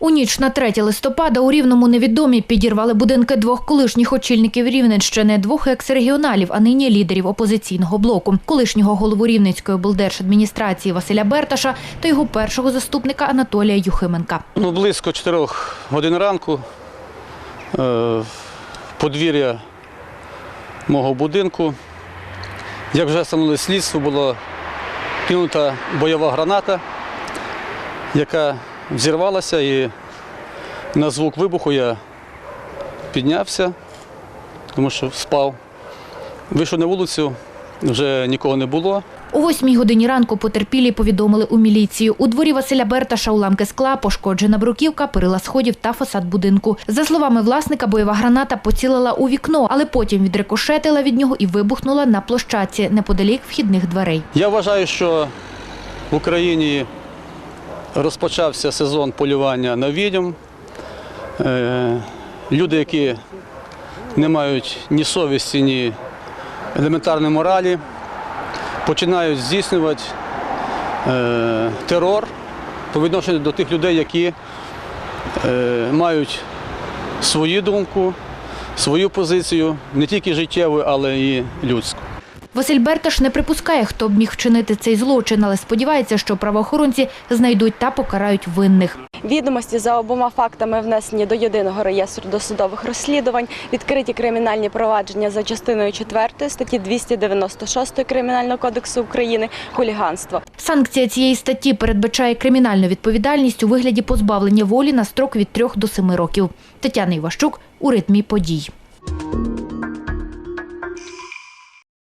У ніч на 3 листопада у Рівному невідомі підірвали будинки двох колишніх очільників Рівненщини, двох екс-регіоналів, а нині лідерів опозиційного блоку, колишнього голову Рівненської облдержадміністрації Василя Берташа та його першого заступника Анатолія Юхименка. Ну, близько 4 годин ранку е, подвір'я мого будинку, як вже встановили слідство, була кинута бойова граната, яка взірвалася і на звук вибуху я піднявся, тому що спав. Вийшов на вулицю, вже нікого не було. О восьмій годині ранку потерпілі повідомили у міліцію. У дворі Василя Берташа уламки скла, пошкоджена бруківка, перила сходів та фасад будинку. За словами власника, бойова граната поцілила у вікно, але потім відрикошетила від нього і вибухнула на площадці неподалік вхідних дверей. Я вважаю, що в Україні розпочався сезон полювання на відьом. Е, Люди, які не мають ні совісті, ні елементарної моралі, починають здійснювати е, терор по відношенню до тих людей, які е, мають свою думку, свою позицію, не тільки життєву, але і людську. Василь Берташ не припускає, хто б міг вчинити цей злочин, але сподівається, що правоохоронці знайдуть та покарають винних. Відомості за обома фактами внесені до єдиного реєстру досудових розслідувань, відкриті кримінальні провадження за частиною 4 статті 296 Кримінального кодексу України хуліганство. Санкція цієї статті передбачає кримінальну відповідальність у вигляді позбавлення волі на строк від 3 до 7 років. Тетяна Іващук у ритмі подій.